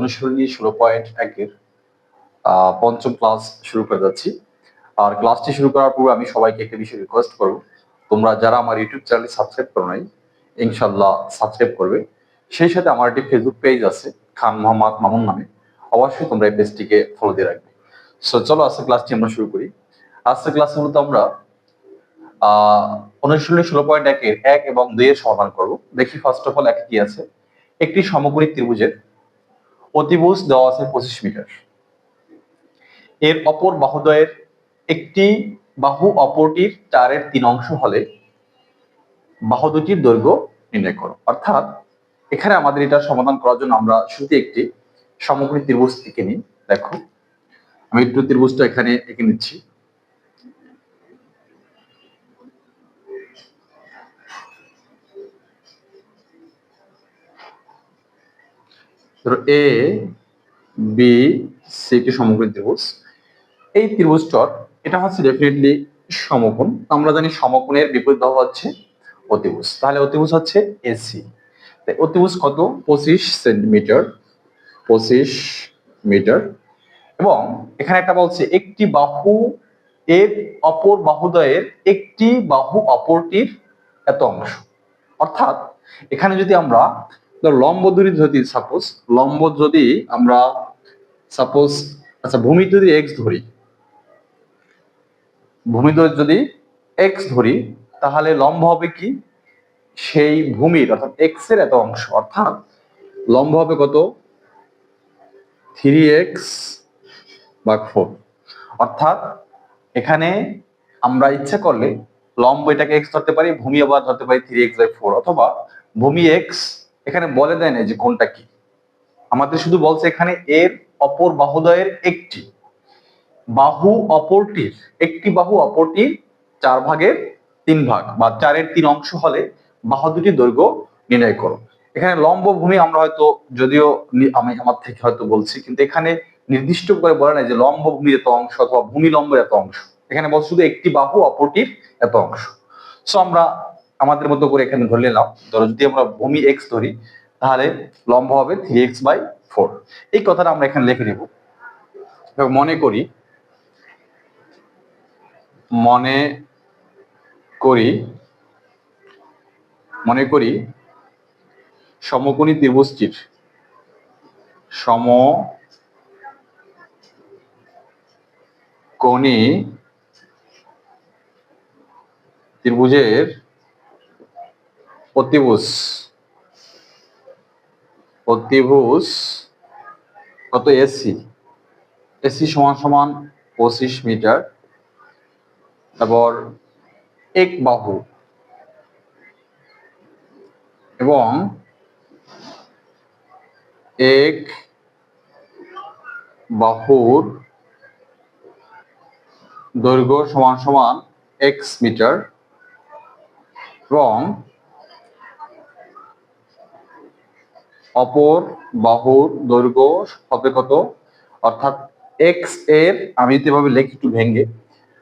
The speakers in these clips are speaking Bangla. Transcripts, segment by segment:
অনুশীলনী ষোলো পয়েন্ট একের পঞ্চম ক্লাস শুরু করে যাচ্ছি। আর ক্লাসটি শুরু করার পূর্বে আমি সবাইকে একটা বিষয় রিকোয়েস্ট করব। তোমরা যারা আমার ইউটিউব চ্যানেল সাবস্ক্রাইব করো নাই ইনশাল্লাহ সাবস্ক্রাইব করবে। সেই সাথে আমার একটি ফেসবুক পেজ আছে, খান মোহাম্মদ মামুন নামে। অবশ্যই তোমরা এই পেজটিকে ফলো দিয়ে রাখবে। সো চলো আজকে ক্লাসটি আমরা শুরু করি। আজকের ক্লাসে মূলত আমরা অনুশীলনী ষোলো পয়েন্ট একের, এক এবং দুই এর সমাধান করব। দেখি ফার্স্ট অফ অল একে কি আছে? একটি সমকোণী ত্রিভুজের অতিভুজ দেওয়া আছে পঁচিশ মিটার। এর অপর বাহুদ্বয়ের একটি বাহু অপরটির চারের তিন অংশ হলে বাহু দুটির দৈর্ঘ্য নির্ণয় করো। অর্থাৎ এখানে আমাদের এটা সমাধান করার জন্য আমরা শুধু একটি সামগ্রিক ত্রিভুজ এঁকে নিই। দেখো, আমি একটু ত্রিভুজটা এখানে এঁকে নিচ্ছি। ধরো এ বি সি একটি সমকোণী ত্রিভুজ। এই ত্রিভুজটার এটা হচ্ছে ডেফিনেটলি সমকোণ। আমরা জানি সমকোণের বিপরীত বাহু হচ্ছে অতিভুজ। তাহলে অতিভুজ হচ্ছে এসি অতিভুজ কত? পঁচিশ সেন্টিমিটার, পঁচিশ মিটার। এবং এখানে একটা বলছে, একটি বাহু এর অপর বাহুদয়ের একটি বাহু অপরটির এত অংশ। অর্থাৎ এখানে যদি আমরা লম্ব দূরি যদি সাপোজ লম্ব যদি আমরা সাপোজ আচ্ছা ভূমি যদি এক্স ধরি ভূমি যদি এক্স ধরি তাহলে লম্ব হবে কি সেই ভূমির অর্থাৎ এক্সের এত অংশ, অর্থাৎ লম্ব হবে কত? থ্রি এক্স বা ফোর অর্থাৎ এখানে আমরা ইচ্ছা করলে লম্ব এটাকে এক্স ধরতে পারি, ভূমি আবার ধরতে পারি থ্রি এক্স বাই ফোর অথবা ভূমি এক্স এখানে বলে দেয় না যে কোনটা কি। আমাদের শুধু বলছে এখানে এর অপর বাহুদয়ের একটি। বাহু অপরটির, একটি বাহু অপরটির চার ভাগের তিন ভাগ বা চারের তিন অংশ হলে বাহু দুটি দৈর্ঘ্য নির্ণয় করো। এখানে লম্ব ভূমি আমরা হয়তো যদিও আমি আমার থেকে হয়তো বলছি, কিন্তু এখানে নির্দিষ্ট করে বলে নাই যে লম্ব ভূমির এত অংশ অথবা ভূমি লম্বের এত অংশ। এখানে বল শুধু একটি বাহু অপরটির এত অংশ। সো আমরা আমাদের মতো করে এখানে ধরে নিলাম ধরো যদি আমরা ভূমি এক্স ধরি, তাহলে লম্ব হবে থ্রি এক্স বাই ফোর এই কথাটা আমরা এখানে লিখে নেব। মনে করি মনে করি মনে করি সমকোণী ত্রিভুজটির সম কোণী ত্রিভুজের অতিভুজ। অতিভুজ কত এসি? এসি সমান সমান পঁচিশ মিটার। তারপর এক বাহু। এবং এক বাহুর দৈর্ঘ্য সমান সমান এক্স মিটার। এবং অপর, বাহুর, দৈর্ঘ্য হবে কত? অর্থাৎ এক্সের, আমি যদি এভাবে লিখি একটু ভেঙ্গে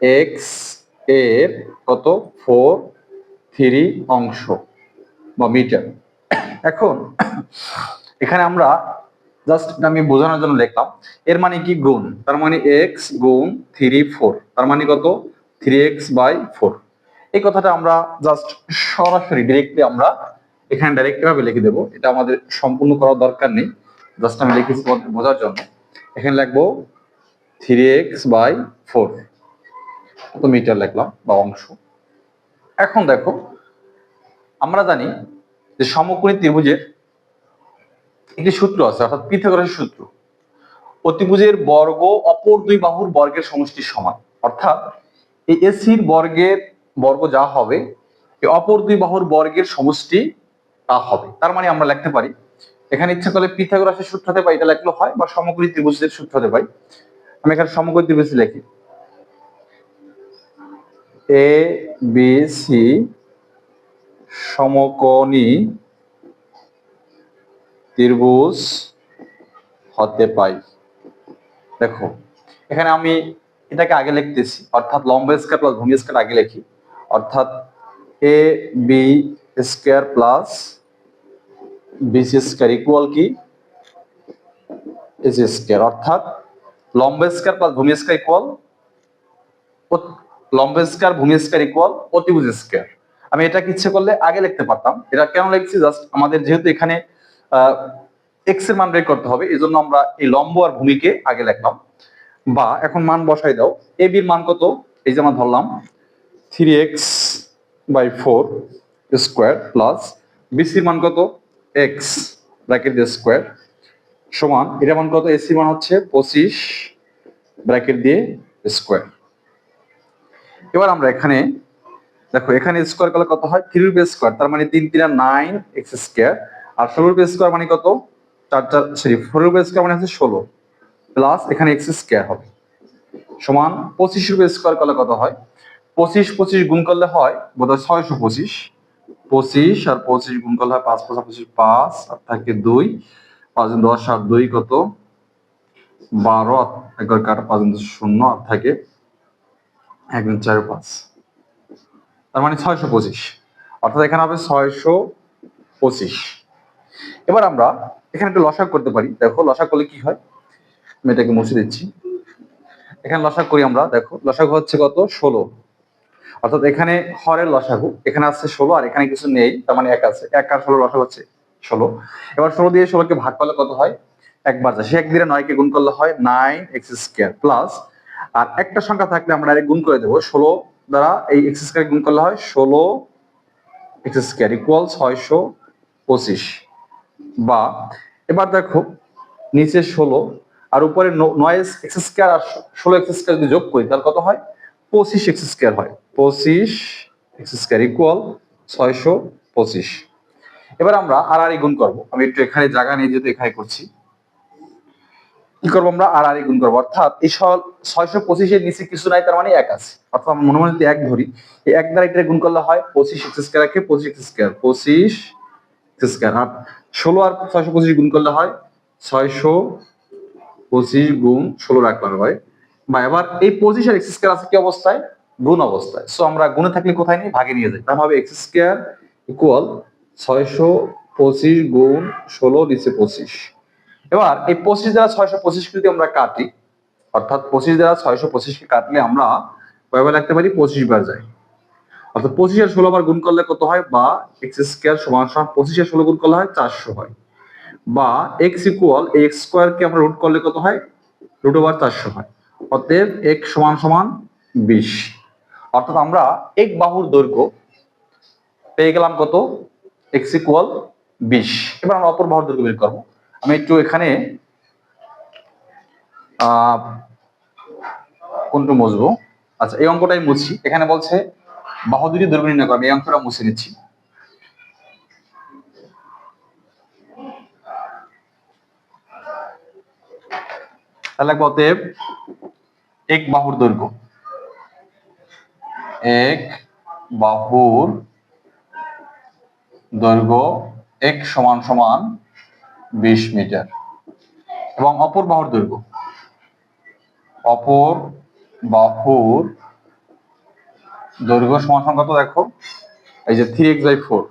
এক্সের কত? ফোর থ্রি অংশ বা মিটার এখন, এখানে আমরা জাস্ট আমি বোঝানোর জন্য লিখলাম। এর মানে কি গুণ? তার মানে এক্স গুণ থ্রি ফোর তার মানে কত? থ্রি এক্স বাই ফোর এই কথাটা আমরা জাস্ট সরাসরি ডিরেক্টলি আমরা এখানে ডাইরেক্ট ভাবে লিখে দেবো? এটা আমাদের সম্পূর্ণ করার দরকার নেই। জাস্ট আমি লিখেছি বোঝার জন্য। এখানে লিখব থ্রি এক্স বাই ফোর কত মিটার লিখলাম? বা অংশ। এখন দেখো, আমরা জানি যে সমকোণী ত্রিভুজের একটি সূত্র আছে, অর্থাৎ পিথাগোরাসের সূত্র। অতিভুজের বর্গ অপর দুই বাহুর বর্গের সমষ্টির সমান। অর্থাৎ এই এসির বর্গের বর্গ যা হবে অপর দুই বাহুর বর্গের সমষ্টি তা হবে। তার মানে আমরা লিখতে পারি, এখানে ইচ্ছা করলে পিথাগোরাসের সূত্র হতে পারি এটা লেখলো হয়, বা সমকোণী ত্রিভুজের সূত্র হতে পারি আমি এখানে সমকোণী ত্রিভুজ লিখি। এ বি সি সমকোণী ত্রিভুজ হতে পাই। দেখো, এখানে আমি এটাকে আগে লিখতেছি, অর্থাৎ লম্ব স্কয়ার প্লাস ভূমি স্কয়ার আগে লিখি। অর্থাৎ A B square plus BC square equal কি? এস স্কোয়ার, অর্থাৎ লম্ব স্কোয়ার প্লাস ভূমি স্কোয়ার ইকুয়াল লম্ব স্কোয়ার, ভূমি স্কোয়ার ইকুয়াল অতিভুজ স্কোয়ার। আমি এটা ইচ্ছে করলে আগে লিখতে পারতাম। এটা কেন লিখছি? জাস্ট আমাদের যেহেতু এখানে এক্সের মান বের করতে হবে এই জন্য আমরা এই লম্ব আর ভূমিকে আগে লিখলাম। বা এখন মান বসাই দাও। এ বির মান কত? এই যে আমরা ধরলাম three x by four square plus বিসির মান কত? এক্স। ব্র্যাকেট দিয়ে স্কোয়ার সমান, এটা মান কত? এসি মান হচ্ছে পঁচিশ ব্র্যাকেট দিয়ে স্কোয়ার। এবার আমরা এখানে, দেখো, এখানে স্কোয়ার করলে কত হয়? থ্রি রুপি স্কোয়ার, তার মানে তিন তিন নাইন এক্স স্কোয়ার। আর ষোলো রুপি স্কোয়ার মানে কত? চার চার, সরি ফোর রুপি স্কোয়ার মানে হচ্ছে ষোলো প্লাস এখানে এক্স স্কোয়ার হবে। সমান পঁচিশ রুপি স্কোয়ার করলে কত হয়? পঁচিশ পঁচিশ গুণ করলে হয় বোধহয় ছয়শো পঁচিশ। পঁচিশ আর পঁচিশ গুণ করলে হয় পাঁচ পাঁচ পঁচিশ পাঁচ, আর থাকে দুই। পাঁচ দশ আর দুই কত? বারো এগারো কাটা পাঁচ দশ, শূন্য, আর থাকে এক চার, পাঁচ। তার মানে ছয়শো পঁচিশ। অর্থাৎ এখানে হবে ছয়শো পঁচিশ। এবার আমরা এখানে একটু লসাগ করতে পারি। দেখো, লসাগ করলে কি হয়? আমি এটাকে মুছে দিচ্ছি। এখানে লসাগ করি আমরা। দেখো, লসাগু হচ্ছে কত? ষোলো। অর্থাৎ এখানে হরের লসাগু, এখানে আছে ষোলো আর এখানে কিছু নেই, তার মানে এক আছে। এক আর ষোলো লসাগু হচ্ছে ষোলো। এবার ষোলো দিয়ে ষোলোকে ভাগ করলে কত হয়? একবার যায়। সে এক দিয়ে নয়কে গুণ করলে হয় নাইন এক্স স্কোয়ার প্লাস আর একটা সংখ্যা থাকলে আমরা ডাইরেক্ট গুণ করে দেবো। ষোলো দ্বারা এই এক্স স্কোয়ার গুণ করলে হয় ষোলো এক্স স্কোয়ার ইকুয়াল ছয়শো পঁচিশ। বা এবার দেখো, নিচে ষোলো আর উপরে নয় এক্স স্কোয়ার আর ষোলো এক্স স্কোয়ার যদি যোগ করি, তাহলে কত হয়? পঁচিশ এক্স স্কোয়ার হয়। পঁচিশ এক্স স্কোয়ার ইকুয়াল ছয়শো পঁচিশ। এবার আমরা আর আর গুণ করব। আমি একটু এখানে জায়গা নিয়ে যেহেতু এখানে করছি, কি করব আমরা? আর আর গুণ করব। অর্থাৎ এই ছয়শো পঁচিশের নিচে কিছু নাই, তার মানে এক আছে। অর্থাৎ আমরা মনে মনে এক ধরি, এই এক দ্বারা এটা গুণ করলে হয় পঁচিশ এক্স স্কোয়ার রাখে পঁচিশ এক্স স্কোয়ার। পঁচিশ এক্স স্কোয়ার। আর ষোলো আর ছয়শো পঁচিশ গুণ করলে হয় ছয়শো পঁচিশ গুণ ষোলো রাখলাম হয় বা এবার এই পঁচিশ আর এক্স স্কোয়ার আছে কি অবস্থায়? গুণ অবস্থায়। সো আমরা গুণে থাকলে কোথায় নিই? ভাগে নিয়ে যাই। তাহলে হবে এক্স স্কোয়ার ইকুয়াল ছয়শো পঁচিশ গুণ ষোলো নিচে পঁচিশ। এবার এই পঁচিশ দ্বারা ছয়শো পঁচিশ যদি আমরা কাটি, অর্থাৎ পঁচিশ দ্বারা ছয়শো পঁচিশকে কাটলে আমরা কয়বার লিখতে পারি পঁচিশ বার যায়। অর্থাৎ পঁচিশ আর ষোলো বার গুণ করলে কত হয়? বা এক্স স্কোয়ার সমান সমান পঁচিশ আর ষোলো গুণ করলে হয় চারশো হয়। বা এক্স ইকুয়াল এক্স স্কোয়ারকে আমরা রুট করলে কত হয়? রুট ওভার চারশো হয়। অতএব এক সমান সমান বিশ। অর্থাৎ আমরা এক বাহুর দৈর্ঘ্য পেয়ে গেলাম কত? এক্স ইকুয়াল বিশ। এবার আমরা অপর বাহুর দৈর্ঘ্য বের করব। আমি একটু এখানে কোনটা মুছবো? আচ্ছা এই অঙ্কটাই মুছি। এখানে বলছে বাহু দুটি দৈর্ঘ্য নির্ণয় করবে এই অঙ্কটা মুছে নিচ্ছি। তাহলে অতএব এক বাহুর দৈর্ঘ্য। এক বাহুর দৈর্ঘ্য এক সমান সমান বিশ মিটার এবং অপর বাহুর দৈর্ঘ্য। অপর বাহুর দৈর্ঘ্য সমান সমান কত দেখো, এই যে three x by four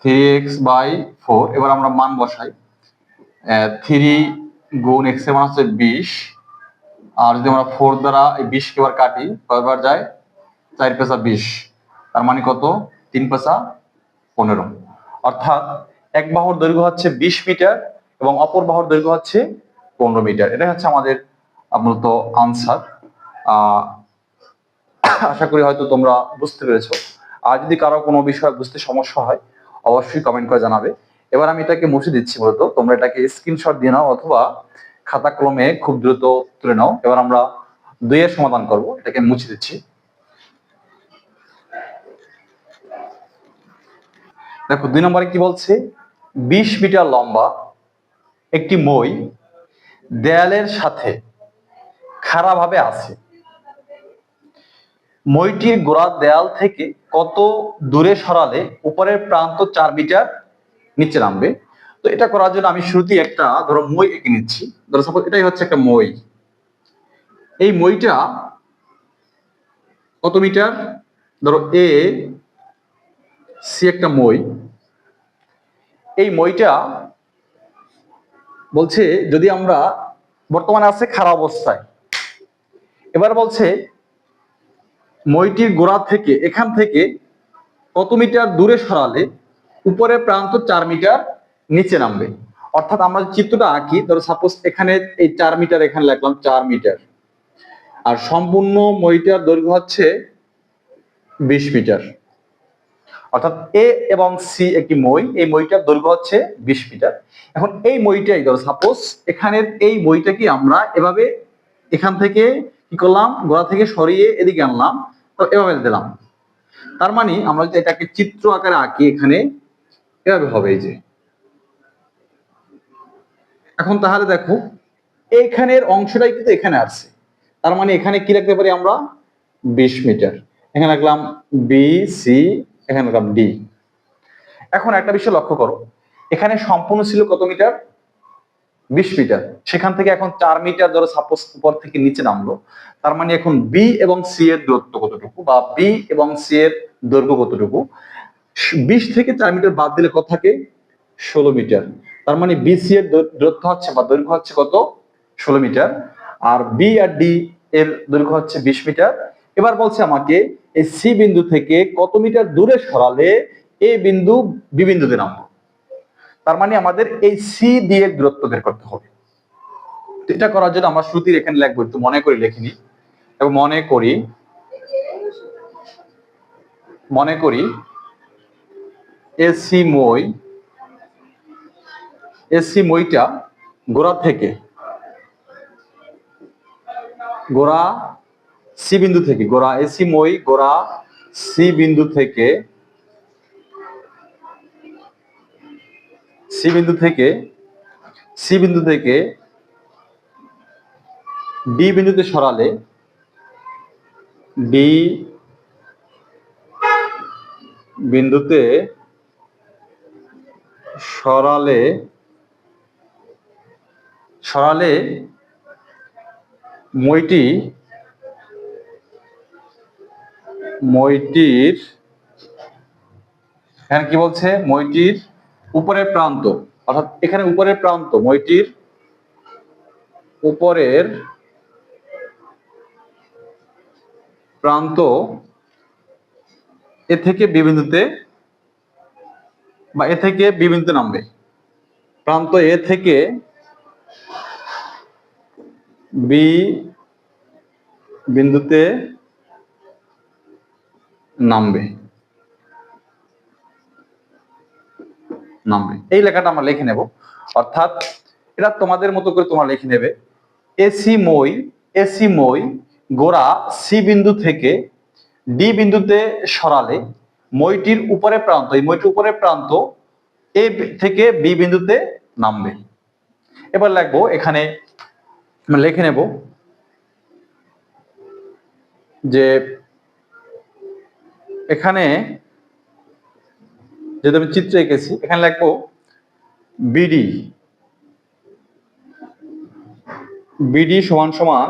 three x by four এবার আমরা মান বসাই। থ্রি গুণ এক্সের মান হচ্ছে বিশ। আর যদি আমরা ফোর দ্বারা এই বিশ কে এবার কাটি, কয়বার যায়? চার পেশা বিশ। তার মানে কত? তিন পেশা পনেরো। অর্থাৎ এক বাহুর দৈর্ঘ্য হচ্ছে বিশ মিটার এবং অপর বাহুর দৈর্ঘ্য হচ্ছে পনেরো মিটার। এটা হচ্ছে আমাদের মূলত আনসার আশা করি হয়তো তোমরা বুঝতে পেরেছ। আর যদি কারও কোনো বিষয় বুঝতে সমস্যা হয়, অবশ্যই কমেন্ট করে জানাবে। এবার আমি এটাকে মুছে দিচ্ছি মূলত। তোমরা এটাকে স্ক্রিনশট দিয়ে নাও অথবা খাতা কলমে খুব দ্রুত তুলে নাও। এবার আমরা দুইয়ের সমাধান করব, এটাকে মুছে দিচ্ছি। দেখো, দুই নম্বরে কি বলছে? বিশ মিটার লম্বা একটি মই দেয়ালের সাথে খাড়াভাবে আছে। মইটির গোড়া দেয়াল থেকে কত দূরে সরালে উপরের প্রান্ত চার মিটার নিচে নামবে? তো এটা করার জন্য আমি শুরুতেই একটা, ধরো মই এঁকে নিচ্ছি। ধরো সাপোজ এটাই হচ্ছে একটা মই। এই মইটা কত মিটার? ধরো এ সি একটা মই। এই মইটা বলছে, যদি আমরা, বর্তমানে আছে খারাপ অবস্থায়। এবার বলছে, মইটির গোড়া থেকে, এখান থেকে কত মিটার দূরে সরালে, উপরের প্রান্ত চার মিটার নিচে নামবে। অর্থাৎ আমরা চিত্রটা আঁকি, ধরো সাপোজ এখানে এই চার মিটার এখানে লিখলাম চার মিটার আর সম্পূর্ণ মইটার দৈর্ঘ্য হচ্ছে বিশ মিটার অর্থাৎ এ এবং সি একটি মই, এই মইটার দৈর্ঘ্য হচ্ছে বিশ মিটার এখন এই মইটাই ধরো সাপোজ এখানের এই মইটাকে আমরা এভাবে এখান থেকে কি করলাম, গোড়া থেকে সরিয়ে এদিকে আনলাম, তো এভাবে দিলাম। তার মানে আমরা যদি এটাকে চিত্র আকারে আঁকি এখানে, এভাবে হবে এই যে। এখন তাহলে দেখো এইখানের অংশটাই কিন্তু এখানে আসছে তার মানে এখানে কি রাখতে পারি আমরা? বিশ মিটার। এখানে রাখলাম বি, সি, এখানে রাখলাম ডি। এখন একটা বিষয় লক্ষ্য করো, এখানে সম্পূর্ণ ছিল কত মিটার? বিশ মিটার। সেখান থেকে এখন চার মিটার ধরো সাপোজ উপর থেকে নিচে নামলো। তার মানে এখন বি এবং সি এর দূরত্ব কতটুকু? বা বি এবং সি এর দৈর্ঘ্য কতটুকু? বিশ থেকে চার মিটার বাদ দিলে কত থাকে? ষোলো মিটার। তার মানে বি সি এর দূর- দূরত্ব হচ্ছে বা দৈর্ঘ্য হচ্ছে কত? ষোলো মিটার। আর বি আর ডি এর দৈর্ঘ্য হচ্ছে বিশ মিটার। এবার বলছে আমাকে, এই সি বিন্দু থেকে কত মিটার দূরে সরালে এ বিন্দু বি বিন্দুতে নামবো? তার মানে আমাদের এই সি দিয়ে দূরত্ব বের করতে হবে। এটা করার জন্য আমরা শ্রুতির এখানে লিখব, একটু মনে করে লিখিনি। এবং মনে করি মনে করি, এসি মই এসি মইটা গোড়া থেকে, গোড়া সি বিন্দু থেকে, গোড়া এসি মই, গোড়া সি বিন্দু থেকে, সি বিন্দু থেকে, সি বিন্দু থেকে, ডি বিন্দুতে সরালে, ডি বিন্দুতে সরালে সরালে মইটি, মইটির, এখানে কি বলছে? মইটির উপরের প্রান্ত, অর্থাৎ এখানে উপরের প্রান্ত, মইটির উপরের প্রান্ত, এ থেকে বি বিন্দুতে বা এ থেকে বি বিন্দুতে নামবে। প্রান্ত এ থেকে বি বিন্দুতে নামবে। নামবে। এই লেখাটা আমরা লিখে নেব। অর্থাৎ এটা তোমাদের মতো করে তোমরা লিখে নেবে। এসি মই এসি মই গোড়া সি বিন্দু থেকে ডি বিন্দুতে সরালে মইটির উপরে প্রান্ত, এই মইটির উপরে প্রান্ত এ থেকে বি বিন্দুতে নামবে। এবার লিখব এখানে আমরা লিখে নেব যে এখানে যেহেতু আমি চিত্র এঁকেছি, এখানে লিখব বিডি। বিডি সমান সমান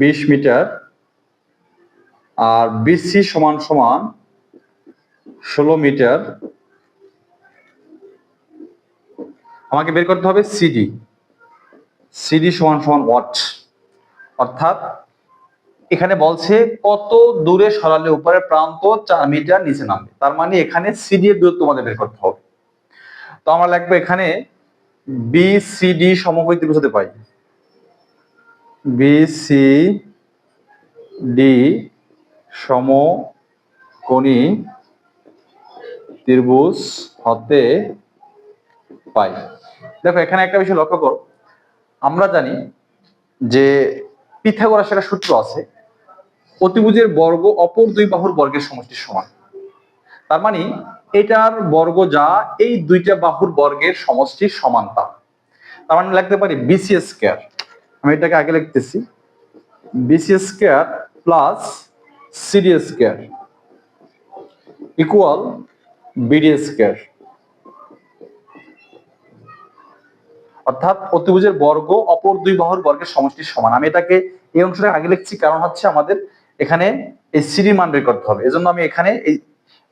বিশ মিটার আর বিসি সমান সমান ষোলো মিটার। আমাকে বের করতে হবে সিডি। সিডি সমান সমান ওয়াট অর্থাৎ এখানে বলছে কত দূরে সরালে উপরের প্রান্ত চার মিটার নিচে নামবে। তার মানে এখানে সিডি এর দূরত্ব আমাদের বের করতে হবে। তো আমরা লিখব এখানে বি সিডি সমকোণী ত্রিভুজ হতে পাই বি সি ডি সমকোণী ত্রিভুজ হতে পাই। দেখো এখানে একটা বিষয় লক্ষ্য করো। আমরা জানি যে পিথাগোরাসের একটা সূত্র আছে, অতিভুজের বর্গ অপর দুই বাহুর বর্গের সমষ্টির সমান। তার মানে এটার বর্গ যা, এই দুইটা বাহুর বর্গের সমষ্টির সমান তা তার মানে লিখতে পারি বিসি স্কয়ার আমি এটাকে আগে লিখতেছি। BC square plus CD square equal BD square অর্থাৎ অতিভুজের বর্গ অপর দুই বাহুর বর্গের সমষ্টির সমান। আমি এটাকে এই অংশটা আগে লিখছি, কারণ হচ্ছে আমাদের এখানে এই সিডি মান বের করতে হবে। এজন্য আমি এখানে এই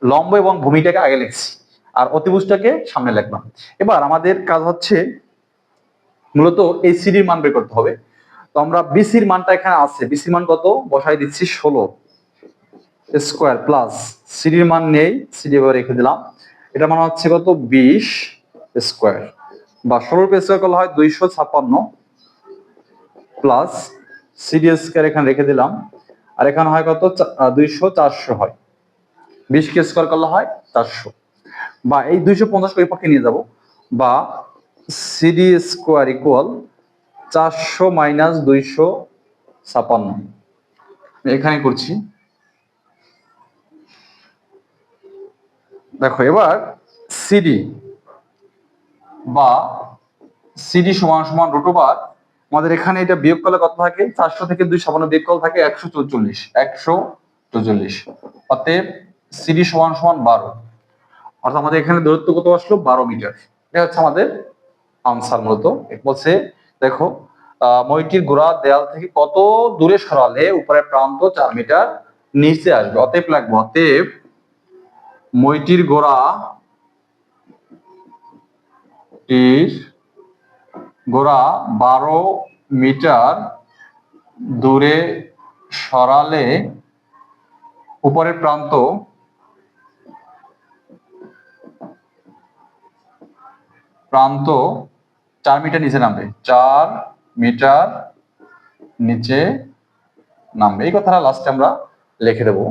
লম্ব এবং ভূমিটাকে আগে লিখছি আর অতিভুজটাকে সামনে লিখলাম। এবার আমাদের কাজ হচ্ছে মূলত এই সিডির মান বের করতে হবে। তো আমরা বিসির মানটা এখানে আছে। বিসির মান কত? বসাই দিচ্ছি ষোলো স্কোয়ার প্লাস সিডির মান নেই। সিডি এবার রেখে দিলাম। এটা মান হচ্ছে কত? বিশ স্কোয়ার। বা ষোলোর পে স্কোয়ার হয় দুইশো ছাপ্পান্ন প্লাস সিডি স্কোয়ার এখানে রেখে দিলাম। আর এখানে হয় কত? দুইশো চারশো হয়। বিশ কে স্কোয়ার করলে হয় চারশো। বা এই দুইশো পঞ্চাশ ওই পক্ষে নিয়ে যাব। বা সিডি স্কোয়ার ইকুয়াল চারশো মাইনাস দুইশো ছাপান্ন এখানে করছি। দেখো, এবার সিডি বা সিডি সমান সমান রুট ওভার আমাদের এখানে এটা বিয়োগ করলে কত থাকে? চারশো থেকে দুই সামান্য বিয়োগ করলে থাকে একশো চৌচল্লিশ একশো চৌচল্লিশ। অতএব সিডি সমান সমান বারো। অর্থাৎ আমাদের এখানে দূরত্ব কত আসলো? বারো মিটার। এটা হচ্ছে আমাদের আনসার মূলত। বলছে, দেখো মইটির গোড়া দেয়াল থেকে কত দূরে সরালে উপরের প্রান্ত চার মিটার নিচে আসবে। অতএব লাগবে অতএব মইটির গোড়া টির গোড়া বারো মিটার দূরে সরালে উপরের প্রান্ত প্রান্ত চার মিটার নিচে নামবে। চার মিটার নিচে নামবে। এই কথাটা লাস্টে আমরা লিখে দেবো।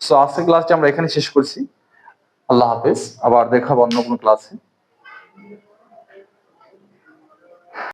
সো আজকের ক্লাসটি আমরা এখানে শেষ করছি। আল্লাহ হাফেজ। আবার দেখাবো অন্য কোনো ক্লাসে